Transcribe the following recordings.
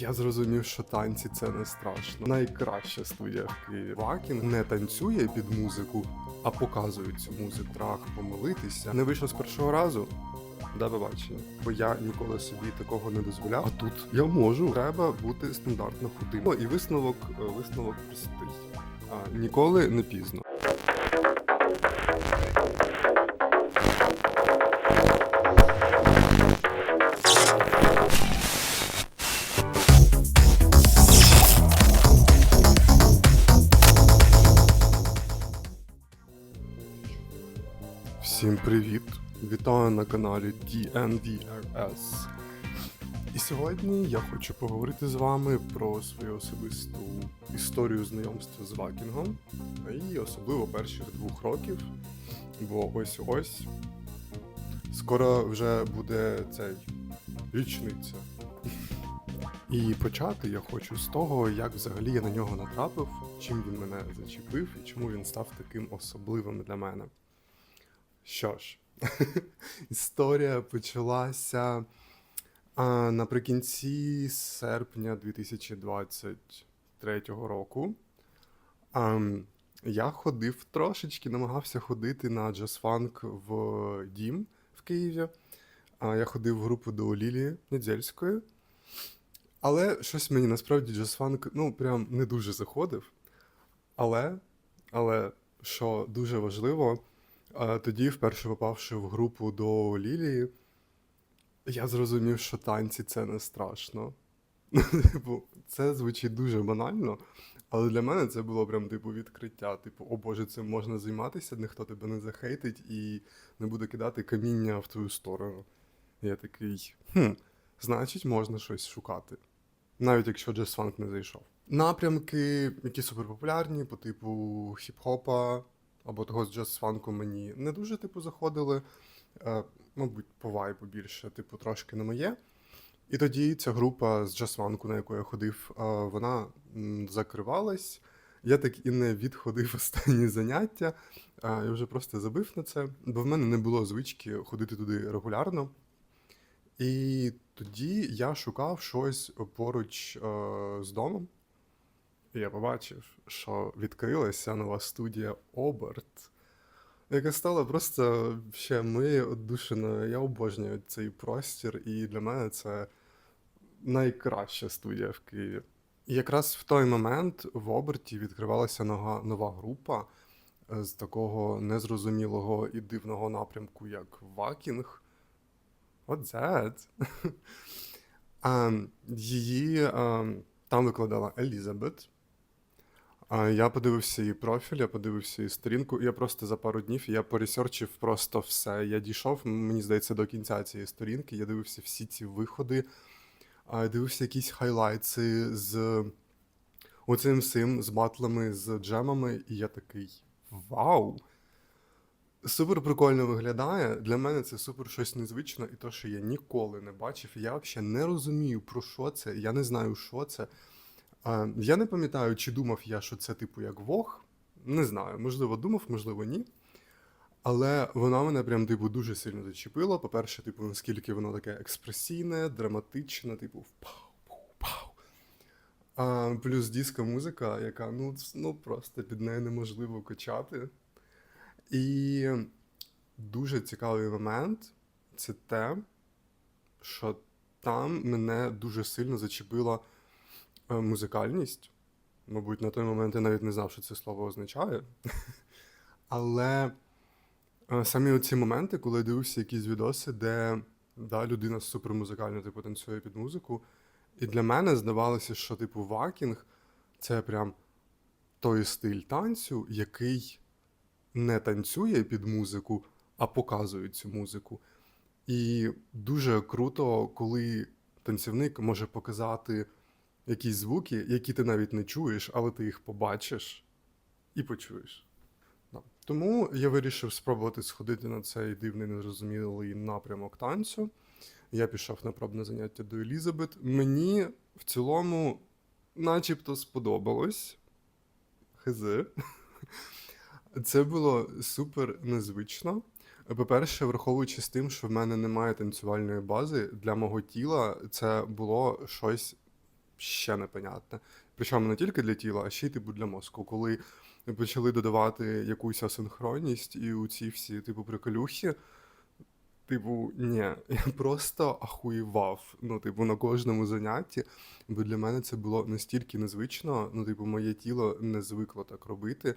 Я зрозумів, що танці це не страшно. Найкраща студія в Києві. Вакінг не танцює під музику, а показує цю музику. Страх помилитися. Не вийшло з першого разу. До побачення. Бо я ніколи собі такого не дозволяв. А тут я можу. Треба бути стандартно худим. І висновок, е, висновок простий. А, ніколи не пізно. На каналі DNVRS. І сьогодні я хочу поговорити з вами про свою особисту історію знайомства з Вакінгом, і особливо перших двох років. Бо ось ось скоро вже буде цей річниця. І почати я хочу з того, як взагалі я на нього натрапив, чим він мене зачепив і чому він став таким особливим для мене. Що ж, історія почалася а, наприкінці серпня 2023 року. А, я ходив трошечки, намагався ходити на джаз-фанк в Дім в Києві. А, я ходив в групу до Лілії Недзельської. Але щось мені насправді джаз-фанк ну, прям не дуже заходив. Але, але що дуже важливо, а тоді, вперше попавши в групу до Лілії, я зрозумів, що танці це не страшно. Типу, це звучить дуже банально, але для мене це було прям типу відкриття. Типу, о Боже, цим можна займатися, ніхто тебе не захейтить і не буде кидати каміння в твою сторону. Я такий, хм, значить, можна щось шукати. Навіть якщо джаз-фанк не зайшов. Напрямки, які суперпопулярні, по типу хіп-хопа, або того з джаз-фанку мені не дуже типу заходили. Е, мабуть, по вайбу більше, типу, трошки не моє. І тоді ця група з джаз-фанку, на яку я ходив, е, вона закривалась. Я так і не відходив останні заняття. Е, я вже просто забив на це, бо в мене не було звички ходити туди регулярно. І тоді я шукав щось поруч з домом. Я побачив, що відкрилася нова студія Оберт, яка стала просто ще моєю одушиною. Я обожнюю цей простір, і для мене це найкраща студія в Києві. І якраз в той момент в Оберті відкривалася нова, нова група е, з такого незрозумілого і дивного напрямку, як Вакінг. What's that? Її там викладала Елізабет. Я подивився її профіль, я подивився її сторінку, і я просто за пару днів я поресерчив просто все. Я дійшов, мені здається, до кінця цієї сторінки. Я дивився всі ці виходи, дивився якісь хайлайтси з оцим всім, з батлами, з джемами, і я такий вау! Супер прикольно виглядає. Для мене це супер щось незвичне, і то, що я ніколи не бачив. Я взагалі не розумію, про що це. Я не знаю, що це. Я не пам'ятаю, чи думав я, що це типу як Вог. Не знаю, можливо, думав, можливо, ні. Але вона мене прям типу дуже сильно зачепила. По-перше, типу, наскільки воно таке експресійне, драматичне, типу пау, пау, пау. А, плюс диско музика, яка ну, ну просто під нею неможливо качати. І дуже цікавий момент це те, що там мене дуже сильно зачепила музикальність. Мабуть, на той момент я навіть не знав, що це слово означає. Але е, самі оці моменти, коли я дивився якісь відоси, де да, людина супермузикально типу, танцює під музику. І для мене здавалося, що типу вакінг це прям той стиль танцю, який не танцює під музику, а показує цю музику. І дуже круто, коли танцівник може показати якісь звуки, які ти навіть не чуєш, але ти їх побачиш і почуєш. Тому я вирішив спробувати сходити на цей дивний незрозумілий напрямок танцю. Я пішов на пробне заняття до Елізабет. Мені в цілому, начебто, сподобалось. Хизи. Це було супер незвично. По-перше, враховуючи з тим, що в мене немає танцювальної бази, для мого тіла це було щось ще непонятне. Причому не тільки для тіла, а ще й типу для мозку. Коли почали додавати якусь асинхронність і у ці всі, типу, приколюхи, типу, ні, я просто ахуєвав. Ну, типу, на кожному занятті, бо для мене це було настільки незвично, ну, типу, моє тіло не звикло так робити.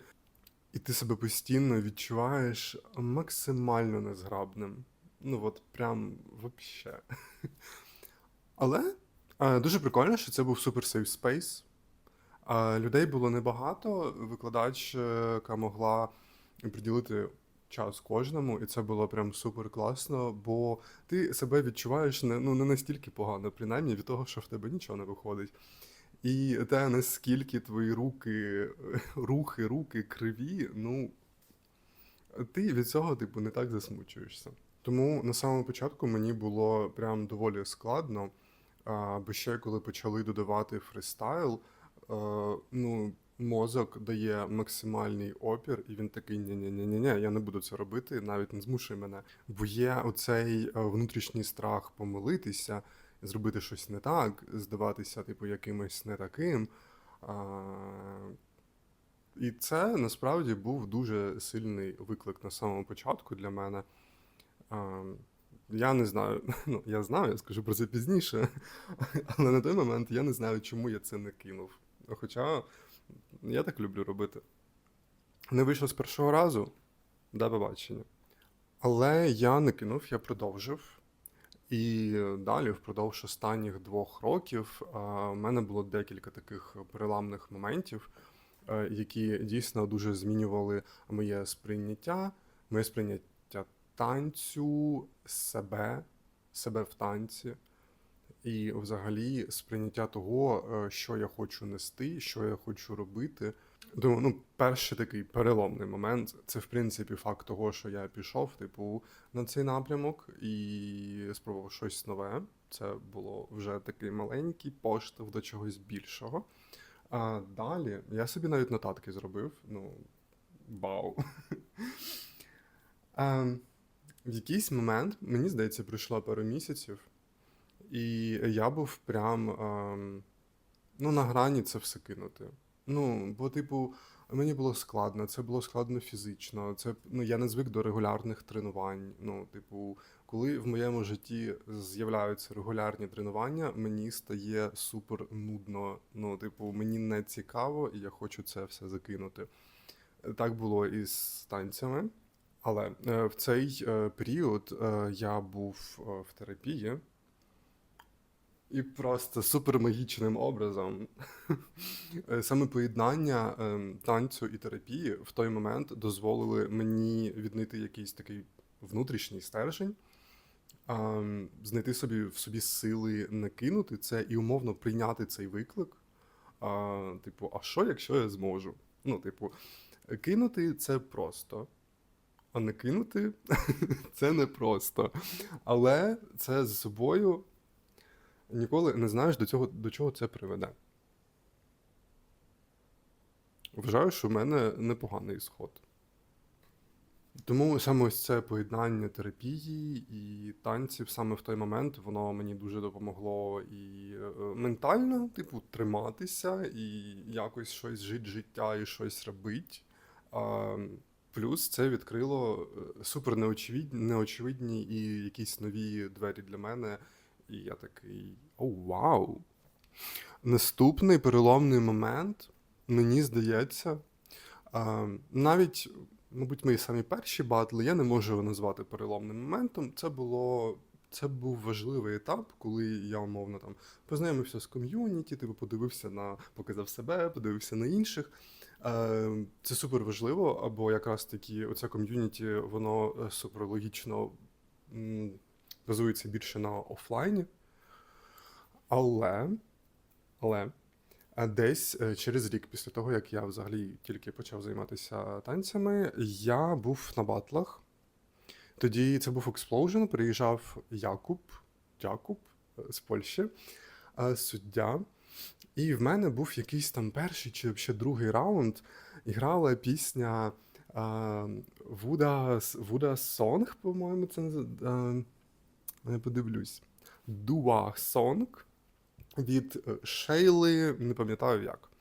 І ти себе постійно відчуваєш максимально незграбним. Ну, от прям вообще. Але е, дуже прикольно, що це був супер safe space. Е, людей було небагато. Викладачка могла приділити час кожному, і це було прям супер класно, бо ти себе відчуваєш не, ну, не настільки погано, принаймні від того, що в тебе нічого не виходить. І те, наскільки твої руки, рухи, руки криві, ну ти від цього, типу, не так засмучуєшся. Тому на самому початку мені було прям доволі складно. Бо ще коли почали додавати фристайл, е, ну, мозок дає максимальний опір, і він такий: ні-ні-ні-ні, я не буду це робити, навіть не змушуй мене. Бо є оцей е, внутрішній страх помилитися, зробити щось не так, здаватися, типу, якимось не таким. І це насправді був дуже сильний виклик на самому початку для мене. Я не знаю, ну я знаю, я скажу про це пізніше, але на той момент я не знаю, чому я це не кинув. Хоча я так люблю робити. Не вийшло з першого разу, до побачення. Але я не кинув, я продовжив. І далі, впродовж останніх двох років, а, в мене було декілька таких переламних моментів, е, які дійсно дуже змінювали моє сприйняття, моє сприйняття танцю, себе, себе в танці, і взагалі сприйняття того, е, що я хочу нести, що я хочу робити. Думаю, ну, перший такий переломний момент це, в принципі, факт того, що я пішов, типу, на цей напрямок і спробував щось нове. Це було вже такий маленький поштовх до чогось більшого. А далі я собі навіть нотатки зробив. Ну, вау. В якийсь момент, мені здається, пройшло пару місяців, і я був прям ем, ну, на грані це все кинути. Ну, бо, типу, мені було складно, це було складно фізично. Це, ну, я не звик до регулярних тренувань. Ну, типу, коли в моєму житті з'являються регулярні тренування, мені стає супер нудно. Ну, типу, мені не цікаво, і я хочу це все закинути. Так було і з танцями. Але е, в цей е, період е, я був в терапії, і просто супермагічним образом саме поєднання танцю і терапії в той момент дозволили мені віднайти якийсь такий внутрішній стержень, знайти собі в собі сили не кинути це і умовно прийняти цей виклик. А, типу, а що, якщо я зможу? Ну, типу, кинути це просто. А не кинути це не просто. Але це за собою ніколи не знаєш, до цього, до чого це приведе. Вважаю, що в мене непоганий ісход. Тому саме ось це поєднання терапії і танців саме в той момент воно мені дуже допомогло і е, ментально, типу, триматися, і якось щось жити життя і щось робити. Плюс це відкрило е, супер неочевидні і якісь нові двері для мене. І я такий: о, вау! Наступний переломний момент, мені здається, навіть, мабуть, мої самі перші батли, я не можу його назвати переломним моментом. Це було. Це був важливий етап, коли я умовно там познайомився з ком'юніті, типу подивився на, показав себе, подивився на інших. Е, Це супер важливо, або якраз таки оце ком'юніті, воно е, супер логічно базується більше на офлайні. Але, але десь е, через рік після того, як я взагалі тільки почав займатися танцями, я був на батлах. Тоді це був Explosion, приїжджав Якуб, Якуб з Польщі, суддя. І в мене був якийсь там перший чи ще другий раунд. І грала пісня Вуда Вуда Сонг, по-моєму, це називається. Я подивлюсь. Дуа Сонг. від е, Шейли, не пам'ятаю як.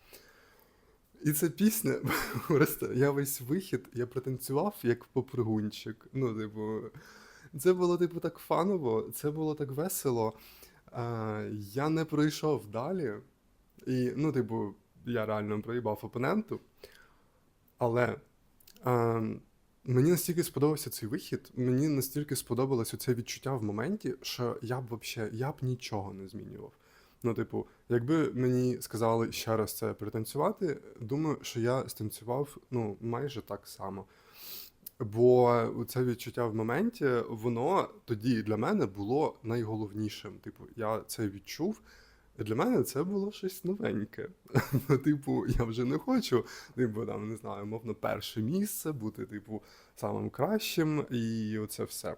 І ця пісня, просто я весь вихід, я протанцював як попригунчик. Ну, типу, це було, типу, так фаново, це було так весело. Е, я не пройшов далі. І, ну, типу, я реально проїбав опоненту. Але е, мені настільки сподобався цей вихід, мені настільки сподобалось це відчуття в моменті, що я б вообще, я б нічого не змінював. Ну, типу, якби мені сказали ще раз це пританцювати, думаю, що я станцював ну, майже так само. Бо це відчуття в моменті, воно тоді для мене було найголовнішим. Типу, я це відчув. Для мене це було щось новеньке. Ну, типу, я вже не хочу, типу, там, не знаю, мовно, перше місце, бути, типу, самим кращим, і оце все.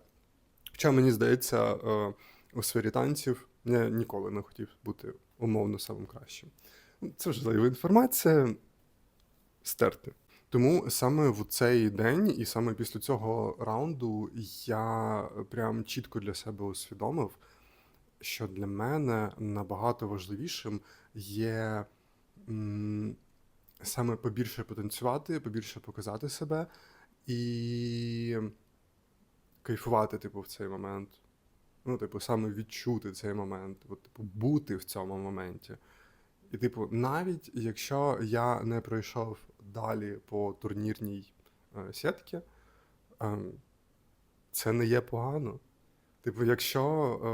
Хоча мені здається, е, у сфері танців я ніколи не хотів бути умовно самим кращим. Це важлива інформація стерти. Тому саме в цей день, і саме після цього раунду я прям чітко для себе усвідомив, що для мене набагато важливішим є м, саме побільше потанцювати, побільше показати себе і кайфувати, типу, в цей момент. Ну, типу, саме відчути цей момент, от, типу, бути в цьому моменті. І, типу, навіть якщо я не пройшов далі по турнірній е, сітці, е, це не є погано. Типу, якщо е,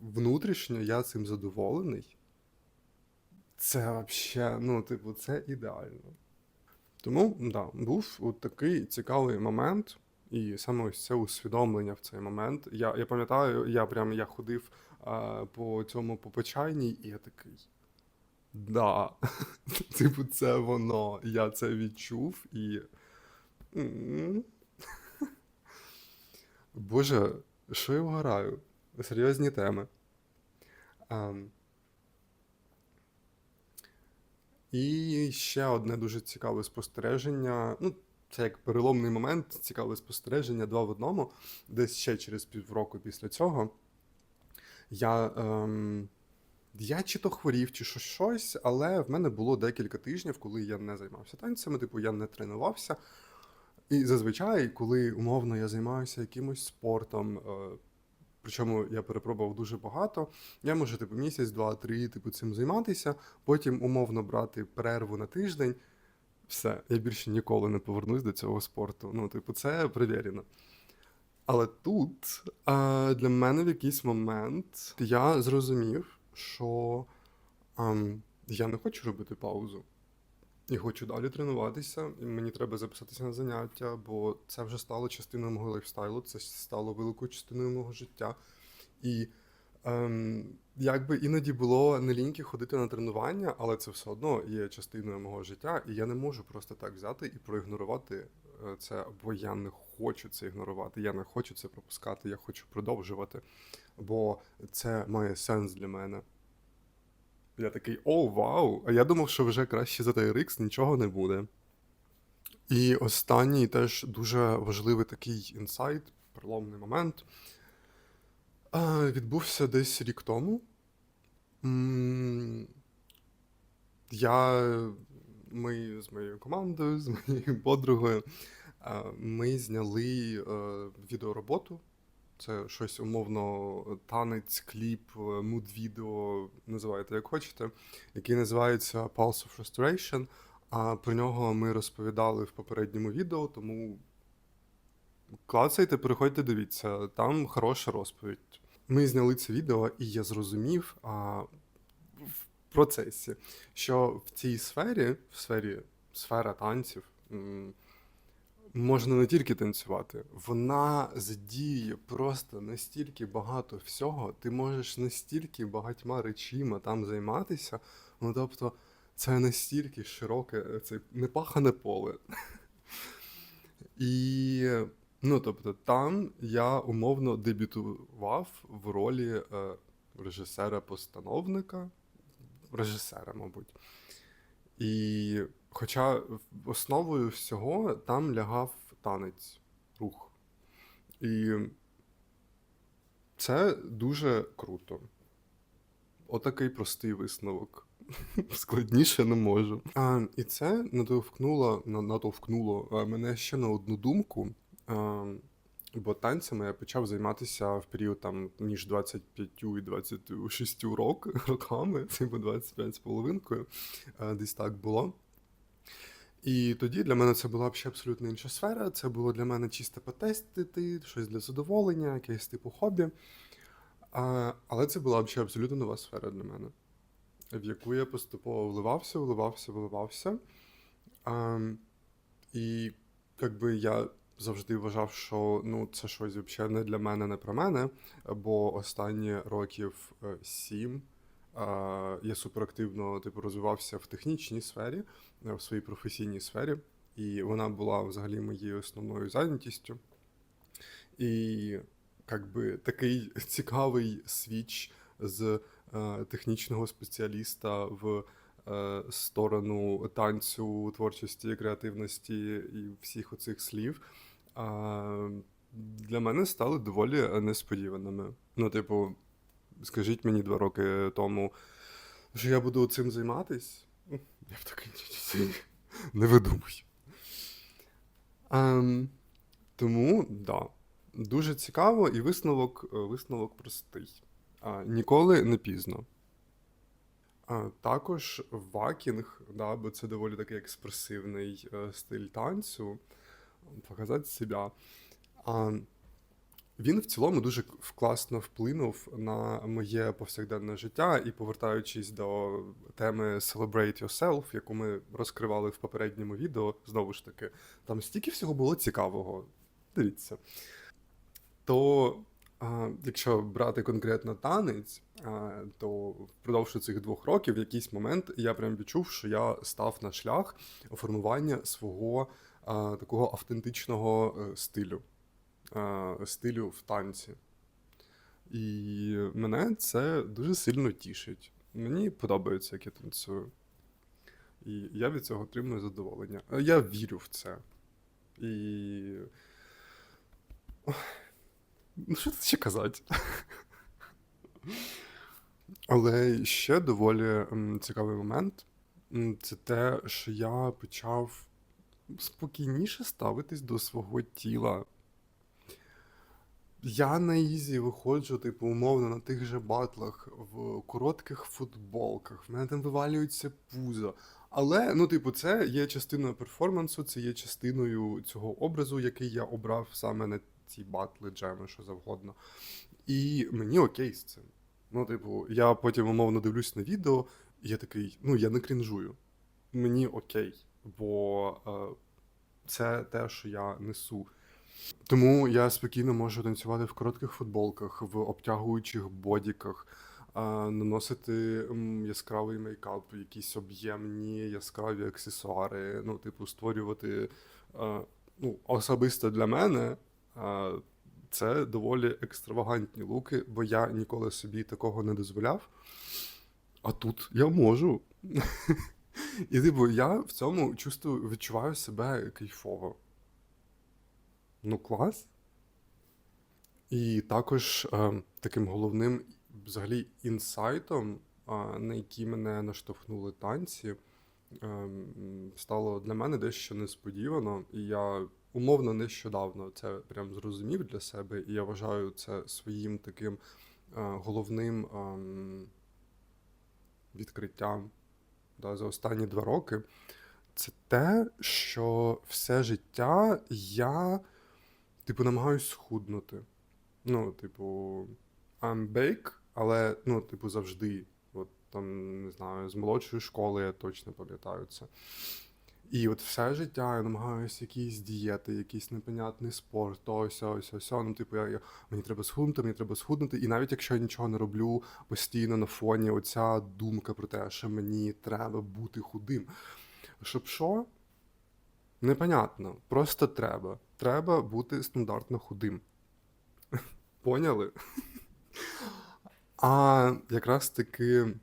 внутрішньо я цим задоволений, це взагалі, ну, типу, це ідеально. Тому, да, був от такий цікавий момент, і саме ось це усвідомлення в цей момент. Я, я пам'ятаю, я прям я ходив а, по цьому попечайній, і я такий. Да, типу, це воно. Я це відчув і. Боже, що я вгораю? Серйозні теми. Ем. І ще одне дуже цікаве спостереження. Ну, це як переломний момент, цікаве спостереження два в одному. Десь ще через півроку після цього. Я, ем, я чи то хворів, чи що щось, але в мене було декілька тижнів, коли я не займався танцями, типу я не тренувався. І зазвичай, коли умовно я займаюся якимось спортом, е, причому я перепробував дуже багато, я можу типу місяць, два, три, типу, цим займатися, потім умовно брати перерву на тиждень. Все, я більше ніколи не повернусь до цього спорту. Ну, типу, це перевірено. Але тут а, для мене в якийсь момент я зрозумів, що ам, я не хочу робити паузу. І хочу далі тренуватися, і мені треба записатися на заняття, бо це вже стало частиною мого лайфстайлу, це стало великою частиною мого життя. І ем, якби іноді було не ліньки ходити на тренування, але це все одно є частиною мого життя, і я не можу просто так взяти і проігнорувати е, це, бо я не хочу це ігнорувати, я не хочу це пропускати, я хочу продовжувати, бо це має сенс для мене. Я такий, о, вау! А я думав, що вже краще за TRX нічого не буде. І останній теж дуже важливий такий інсайт, переломний момент. Відбувся десь рік тому. Я, ми з моєю командою, з моєю подругою, ми зняли е, відеороботу. Це щось умовно танець, кліп, муд-відео, називайте як хочете, який називається Pulse of Restoration. А про нього ми розповідали в попередньому відео, тому клацайте, переходьте, дивіться, там хороша розповідь. Ми зняли це відео, і я зрозумів а, в процесі, що в цій сфері, в сфері сфера танців, можна не тільки танцювати, вона задіює просто настільки багато всього, ти можеш настільки багатьма речима там займатися. Ну тобто, це настільки широке, це непахане поле. І ну, тобто, там я умовно дебютував в ролі е, режисера-постановника, режисера, мабуть. І хоча основою всього там лягав танець, рух. І це дуже круто. Отакий простий висновок. Складніше не можу. А, і це натовкнуло, натовкнуло мене ще на одну думку. А, бо танцями я почав займатися в період там між 25 і 26 рок, роками, типу 25 з половинкою, десь так було. І тоді для мене це була ще абсолютно інша сфера. Це було для мене чисто потестити, щось для задоволення, якесь типу хобі. А, але це була ще абсолютно нова сфера для мене, в яку я поступово вливався, вливався, вливався. А, і якби я завжди вважав, що ну, це щось взагалі не для мене, не про мене. Бо останні років е, сім я суперактивно типу, розвивався в технічній сфері, е, в своїй професійній сфері, і вона була взагалі моєю основною зайнятістю. І якби такий цікавий свіч з е, технічного спеціаліста в е, сторону танцю, творчості, креативності і всіх оцих слів. Для мене стали доволі несподіваними. Ну, типу, скажіть мені два роки тому, що я буду цим займатись. Ну, Я б «Ні-ні-ні, не видумуй. Ем, тому, да, дуже цікаво, і висновок, е, висновок простий. А, ніколи не пізно. А, також вакінг, да, бо це доволі такий експресивний е, стиль танцю, показати себе. А, він в цілому дуже класно вплинув на моє повсякденне життя, і повертаючись до теми Celebrate Yourself, яку ми розкривали в попередньому відео, знову ж таки, там стільки всього було цікавого. Дивіться. То якщо брати конкретно танець, то впродовж цих двох років в якийсь момент я прям відчув, що я став на шлях формування свого такого автентичного е, стилю, стилю в танці. І мене це дуже сильно тішить. Мені подобається, як я танцюю. І я від цього отримую задоволення. Е, Я вірю в це. І. Ну, що тут ще казати? Але ще доволі цікавий момент це те, що я почав спокійніше ставитись до свого тіла. Я на ізі виходжу, типу, умовно, на тих же батлах в коротких футболках, в мене там вивалюється пузо. Але, ну, типу, це є частиною перформансу, це є частиною цього образу, який я обрав саме на ці батли, джеми, що завгодно. І мені окей з цим. Ну, типу, я потім умовно дивлюсь на відео, і я такий, ну, я не крінжую. Мені окей, бо е, це те, що я несу. Тому я спокійно можу танцювати в коротких футболках, в обтягуючих бодіках, наносити яскравий мейкап, якісь об'ємні яскраві аксесуари, ну, типу, створювати. ну, особисто для мене це доволі екстравагантні луки, бо я ніколи собі такого не дозволяв. А тут я можу. І типу, я в цьому чувствую, відчуваю себе кайфово. Ну, клас. І також е, таким головним взагалі інсайтом, е, на який мене наштовхнули танці, е, стало для мене дещо несподівано. І я умовно нещодавно це прям зрозумів для себе, і я вважаю це своїм таким головним ем, відкриттям да, за останні два роки. Це те, що все життя я, типу, намагаюсь схуднути. Ну, типу, I'm bake, але, ну, типу, завжди. От там, не знаю, з молодшої школи я точно пам'ятаю це. І от все життя я намагаюся якісь дієти, якийсь непонятний спорт, ось, ось, ось. Ну, типу, я, я, мені треба схуднути, мені треба схуднути. І навіть якщо я нічого не роблю, постійно на фоні оця думка про те, що мені треба бути худим. Щоб що? Непонятно. Просто треба. Треба бути стандартно худим. Поняли? А якраз таки,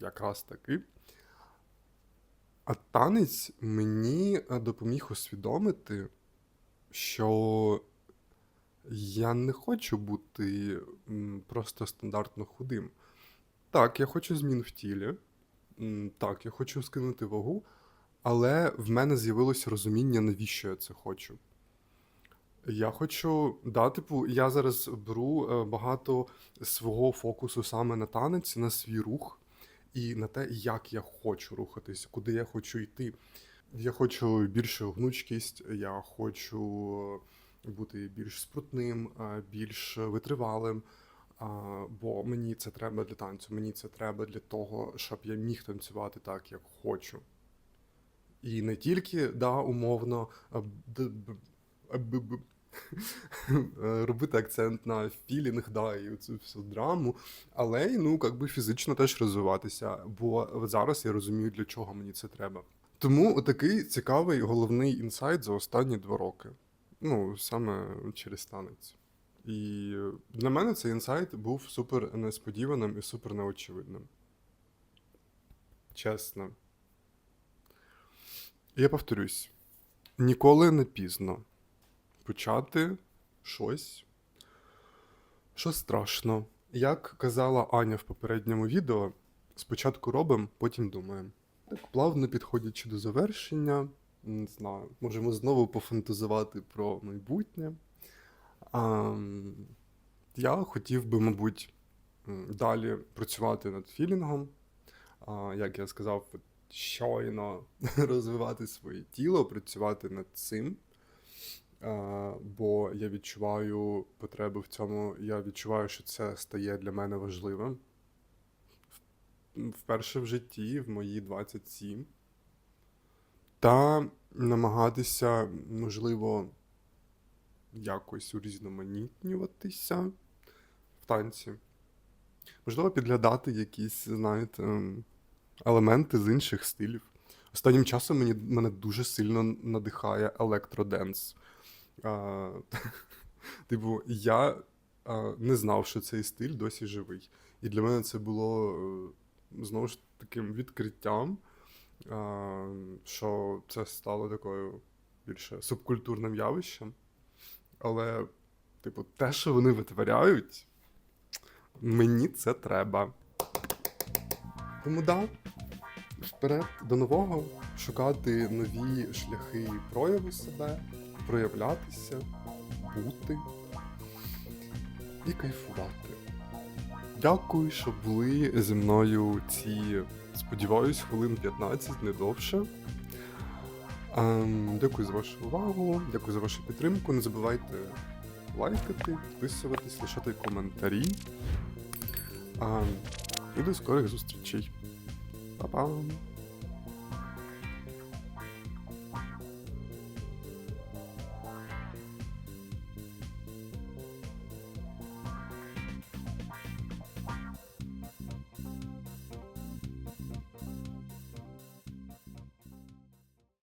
якраз таки, а танець мені е, допоміг усвідомити, що я не хочу бути просто стандартно худим. Так, я хочу змін в тілі. Так, я хочу скинути вагу, але в мене з'явилося розуміння, навіщо я це хочу. Я хочу, да, типу, я зараз беру е, багато свого фокусу саме на танець, на свій рух і на те, як я хочу рухатись, куди я хочу йти. Я хочу більшу гнучкість, я хочу бути більш спрутним, е, більш витривалим. Бо мені це треба для танцю, мені це треба для того, щоб я міг танцювати так, як хочу. І не тільки, да, умовно, робити акцент на філінг, да, і цю всю драму, але й ну, як би фізично теж розвиватися, бо зараз я розумію, для чого мені це треба. Тому такий цікавий головний інсайт за останні два роки. Ну, саме через танець. І для мене цей інсайт був супер несподіваним і супер неочевидним. Чесно. Я повторюсь: ніколи не пізно почати щось, що страшно. Як казала Аня в попередньому відео, спочатку робимо, потім думаємо. Так плавно підходячи до завершення, не знаю, можемо знову пофантазувати про майбутнє. А, я хотів би, мабуть, далі працювати над філінгом. А, як я сказав, щойно розвивати своє тіло, працювати над цим. Бо я відчуваю потребу в цьому. Я відчуваю, що це стає для мене важливим. Вперше в житті, в мої 27. Та намагатися, можливо, якось урізноманітнюватися в танці. Можливо, підглядати якісь, знаєте, ем, елементи з інших стилів. Останнім часом мені, мене дуже сильно надихає електроденс. А, типу, я а, не знав, що цей стиль досі живий. І для мене це було е, знову ж таким відкриттям, а, що це стало такою більше субкультурним явищем. Але, типу, те, що вони витворяють, мені це треба. Тому да, вперед до нового, шукати нові шляхи прояву себе, проявлятися, бути і кайфувати. Дякую, що були зі мною ці, сподіваюсь, хвилин 15, не довше. Ем, дякую за вашу увагу, дякую за вашу підтримку. Не забувайте лайкати, підписуватись, лишати коментарі. Ем, і до скорих зустрічей. Па-пам!